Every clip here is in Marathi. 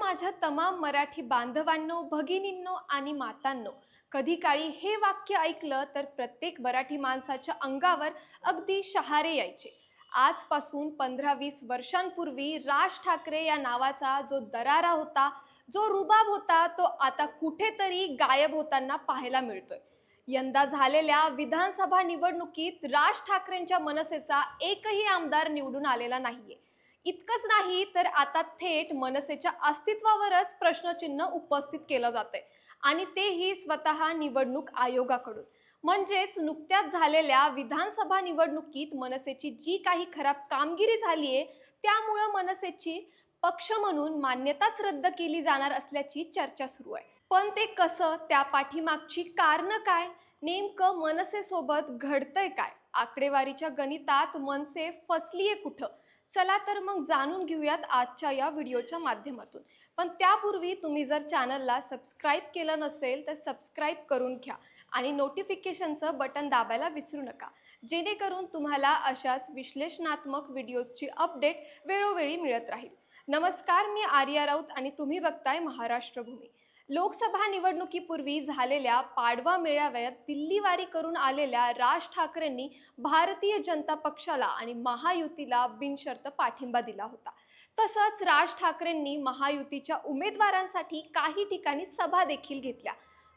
माझ्या तमाम मराठी बांधवांनो भगिनींनो आणि मातांनो कधी काळी हे वाक्य ऐकलं तर प्रत्येक मराठी माणसाच्या अंगावर अगदी शहारे यायचे. आजपासून पंधरा वीस वर्षांपूर्वी राज ठाकरे या नावाचा जो दरारा होता जो रुबाब होता तो आता कुठेतरी गायब होताना पाहायला मिळतोय. यंदा झालेल्या विधानसभा निवडणुकीत राज ठाकरेंच्या मनसेचा एकही आमदार निवडून आलेला नाहीये. इतकंच नाही तर आता थेट मनसेच्या अस्तित्वावरच प्रश्नचिन्ह उपस्थित केलं जातंय. आणि तेही स्वतः निवडणूक आयोगाकडून. म्हणजेच नुकत्याच झालेल्या विधानसभा निवडणुकीत मनसेची जी काही खराब कामगिरी झाली आहे त्यामुळं मनसेची पक्ष म्हणून मान्यताच रद्द केली जाणार असल्याची चर्चा सुरू आहे. पण ते कसं त्या पाठीमागची कारणं काय नेमकं मनसेसोबत घडतंय काय? आकडेवारीच्या गणितात मनसे फसलीये कुठं? चला तर मग जाणून घेऊयात आजच्या या व्हिडिओच्या माध्यमातून. पण त्यापूर्वी तुम्ही जर चॅनलला सबस्क्राईब केलं नसेल तर सबस्क्राईब करून घ्या आणि नोटिफिकेशनचं बटन दाबायला विसरू नका. जेणेकरून तुम्हाला अशाच विश्लेषणात्मक व्हिडिओजची अपडेट वेळोवेळी मिळत राहील. नमस्कार मी आर्या राऊत आणि तुम्ही बघताय महाराष्ट्र भूमी लोकसभा निवडणुकीपूर्वी झालेल्या पाडवा मेळाव्यात दिल्लीवारी करून आलेल्या राज ठाकरेंनी भारतीय जनता पक्षाला आणि महायुतीला बिनशर्त पाठिंबा दिला होता. तसंच राज ठाकरेंनी महायुतीच्या उमेदवारांसाठी काही ठिकाणी सभा देखील घेतल्या.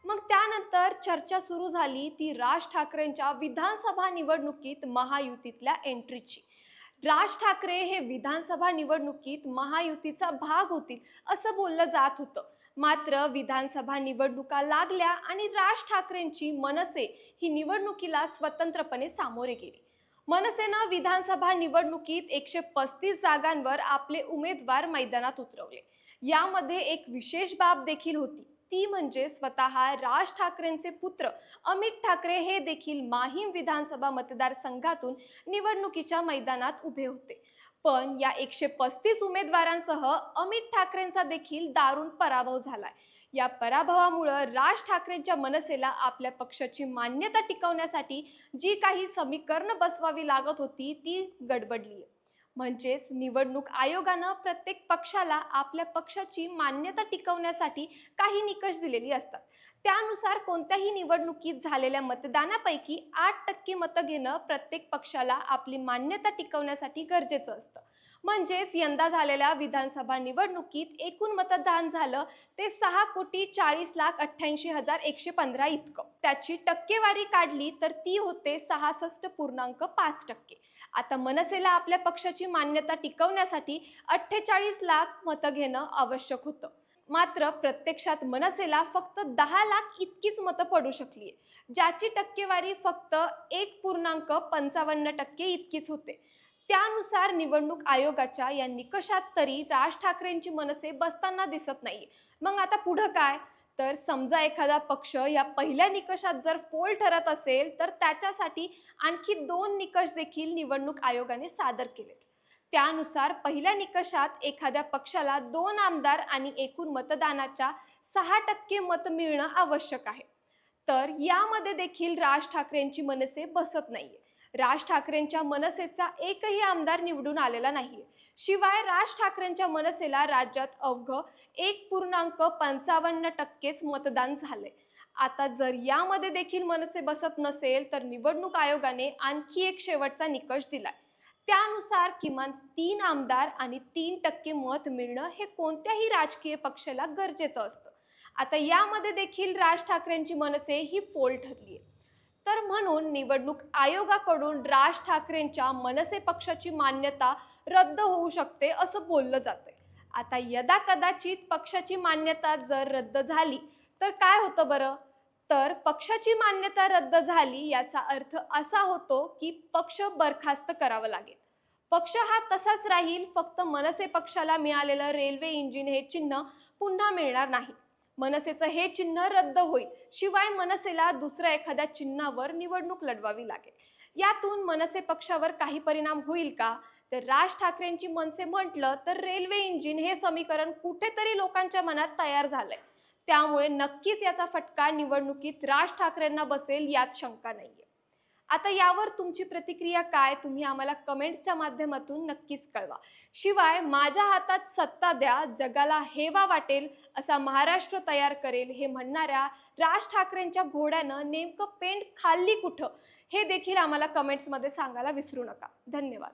मग त्यानंतर चर्चा सुरू झाली ती राज ठाकरेंच्या विधानसभा निवडणुकीत महायुतीतल्या एंट्रीची. राज ठाकरे हे विधानसभा निवडणुकीत महायुतीचा भाग होतील असं बोललं जात होतं. मात्र विधानसभा निवडणुका लागल्या आणि राज ठाकरेंची मनसे ही निवडणुकीला स्वतंत्रपणे सामोरे गेली. मनसेनं विधानसभा निवडणुकीत एकशे पस्तीस जागांवर आपले उमेदवार मैदानात उतरवले. यामध्ये एक विशेष बाब देखील होती. ती म्हणजे स्वतः राज ठाकरेंचे पुत्र अमित ठाकरे हे देखील माहीम विधानसभा मतदारसंघातून निवडणुकीच्या मैदानात उभे होते. पण या एकशे पस्तीस उमेदवारांसह अमित ठाकरेंचा देखील दारुण पराभव झालाय. या पराभवामुळं राज ठाकरेंच्या मनसेला आपल्या पक्षाची मान्यता टिकवण्यासाठी जी काही समीकरणं बसवावी लागत होती ती गडबडली म्हणजेच निवडणूक आयोगानं प्रत्येक पक्षाला आपल्या पक्षाची मान्यता टिकवण्यासाठी काही निकष दिलेली असतात. त्यानुसार कोणत्याही निवडणुकीत झालेल्या मतदानापैकी आठ टक्के मतं घेणं प्रत्येक पक्षाला आपली मान्यता टिकवण्यासाठी गरजेचं असतं. म्हणजेच यंदा झालेल्या विधानसभा निवडणुकीत एकूण मतदान झालं ते सहा कोटी चाळीस लाख अठ्ठ्याऐंशी हजार एकशे पंधरा इतकं. त्याची टक्केवारी काढली तर ती होते सहासष्ट पूर्णांक पाच टक्के. आता मनसेला आपल्या पक्षाची मान्यता टिकवण्यासाठी अठ्ठेचाळीस लाख मतं घेणं आवश्यक होतं. मात्र प्रत्यक्षात मनसेला फक्त दहा लाख इतकीच मतं पडू शकली ज्याची टक्केवारी फक्त एक पूर्णांक पंचावन्न टक्के इतकीच होते. त्यानुसार निवडणूक आयोगाच्या या निकषात तरी राज ठाकरेंची मनसे बसताना दिसत नाहीये. मग आता पुढं काय? तर समजा एखादा पक्ष या पहिल्या निकषात जर फोल ठरत असेल तर त्याच्यासाठी आणखी दोन निकष देखील निवडणूक आयोगाने सादर केलेत. त्यानुसार पहिल्या निकषात एखाद्या पक्षाला दोन आमदार आणि एकूण मतदानाच्या सहा टक्के मत मिळणं आवश्यक आहे. तर यामध्ये देखील राज ठाकरेंची मनसे बसत नाहीये. राज ठाकरेंच्या मनसेचा एकही आमदार निवडून आलेला नाहीये. शिवाय राज ठाकरेंच्या मनसेला राज्यात अवघ एक पूर्णांक पंचावन्न टक्केच मतदान झाले आता जर यामध्ये देखील मनसे बसत नसेल तर निवडणूक आयोगाने आणखी एक शेवटचा निकष दिलाय. त्यानुसार किमान तीन आमदार आणि तीन टक्के मत मिळणं हे कोणत्याही राजकीय पक्षाला गरजेचं असतं. आता यामध्ये देखील राज ठाकरेंची मनसे ही फोल ठरली आहे तर म्हणून निवडणूक आयोगाकडून राज ठाकरेंच्या मनसे पक्षाची मान्यता रद्द होऊ शकते असं बोललं जातंय. आता यदा कदाचित पक्षाची मान्यता जर रद्द झाली तर काय होतं बरं? तर पक्षाची मान्यता रद्द झाली याचा अर्थ असा होतो की पक्ष बरखास्त करावा लागेल. पक्ष हा तसाच राहील फक्त मनसे पक्षाला मिळालेलं रेल्वे इंजिन हे चिन्ह पुन्हा मिळणार नाही. मनसेचं हे चिन्ह रद्द होईल शिवाय मनसेला दुसऱ्या एखाद्या चिन्हावर निवडणूक लढवावी लागेल. यातून मनसे पक्षावर काही परिणाम होईल का? तर राज ठाकरेंची मनसे म्हटलं तर रेल्वे इंजिन हे समीकरण कुठेतरी लोकांच्या मनात तयार झालंय. त्यामुळे नक्कीच याचा फटका निवडणुकीत राज ठाकरेंना बसेल यात शंका नाहीये. आता यावर तुमची प्रतिक्रिया काय? तुम्ही आम्हाला कमेंट्सच्या माध्यमातून नक्कीच कळवा. शिवाय माझ्या हातात सत्ता द्या जगाला हेवा वाटेल असा महाराष्ट्र तयार करेल हे म्हणणाऱ्या राज ठाकरेंच्या घोड्यानं नेमकं पेंट खाल्ली कुठं? हे देखील आम्हाला कमेंट्समध्ये सांगायला विसरू नका. धन्यवाद.